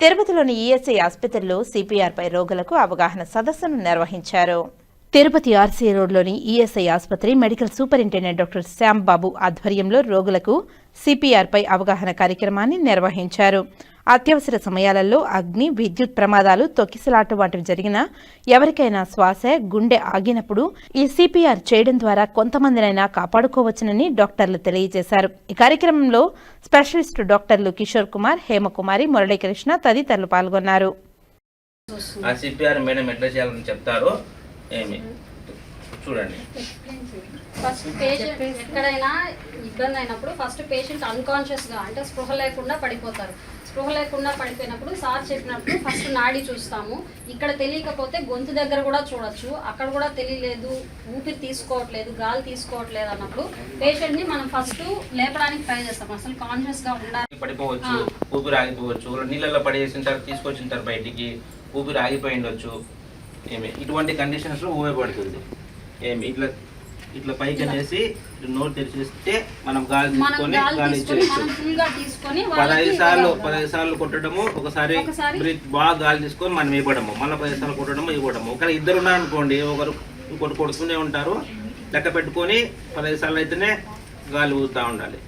తిరుపతిలోని ఈఎస్ఐ ఆసుపత్రిలో సిపిఆర్పై రోగులకు అవగాహన సదస్సును నిర్వహించారు. తిరుపతి ఆర్సీ రోడ్లోని ఈఎస్ఐ ఆసుపత్రి మెడికల్ సూపరింటెండెంట్ డాక్టర్ శ్యాంబాబు ఆధ్వర్యంలో రోగులకు సిపిఆర్పై అవగాహన కార్యక్రమాన్ని నిర్వహించారు. అత్యవసర సమయాలలో అగ్ని విద్యుత్ ప్రమాదాలు తొక్కిసలాట వంటివి జరిగినా ఎవరికైనా శ్వాస గుండె ఆగినప్పుడు ఈ సిపిఆర్ చేయడం ద్వారా కొంతమందినైనా కాపాడుకోవచ్చునని డాక్టర్లు తెలియజేశారు. ఈ కార్యక్రమంలో స్పెషలిస్ట్ డాక్టర్లు కిషోర్ కుమార్ హేమకుమారి మురళీకృష్ణ తదితరులు పాల్గొన్నారు. ఆ సిపిఆర్ మేడం ఎట్లా చేయాలని చెప్తారో? ఏమి? చూడండి. ఫస్ట్ పేషెంట్ ఎక్కడైనా ఇబ్బంది అయినప్పుడు ఫస్ట్ పేషెంట్ అన్కాన్షియస్గా అంటే స్పృహ లేకుండా పడిపోతారు. స్పృహ లేకుండా పడిపోయినప్పుడు సార్ చెప్పినప్పుడు ఫస్ట్ నాడి చూస్తాము. ఇక్కడ తెలియకపోతే గొంతు దగ్గర కూడా చూడొచ్చు. అక్కడ కూడా తెలియలేదు ఊపిరి తీసుకోవట్లేదు గాలి తీసుకోవట్లేదు అన్నప్పుడు పేషెంట్ని మనం ఫస్ట్ లేపడానికి ట్రై చేస్తాం. అసలు కాన్షియస్గా ఉండాలి. పడిపోవచ్చు ఊపిరి ఆగిపోవచ్చు నీళ్ళల్లో పడేసిన తర్వాత తీసుకొచ్చిన తర్వాత బయటికి ఊపిరి ఆగిపోయి ఉండొచ్చు. ఏమి? ఇటువంటి కండిషన్స్లో ఉపయోగపడుతుంది ఏమి? ఇట్లా ఇట్లా పైకి అనేసి నోరు తెరిచేస్తే మనం గాలి తీసుకొని గాలి తీసుకొని ఇచ్చేయచ్చు. పదహైదు సార్లు. పదహైదు సార్లు కొట్టడము ఒకసారి బ్రీత్ బాగా గాలి తీసుకొని మనం ఇవ్వడము. మళ్ళీ పదిహేను సార్లు కొట్టడము ఇవ్వడము. ఒకవేళ ఇద్దరు ఉన్నారనుకోండి ఒకరు ఇంకోటి కొడుతూనే ఉంటారు. లెక్క పెట్టుకొని పదహైదు సార్లు అయితేనే గాలి ఊదుతూ ఉండాలి.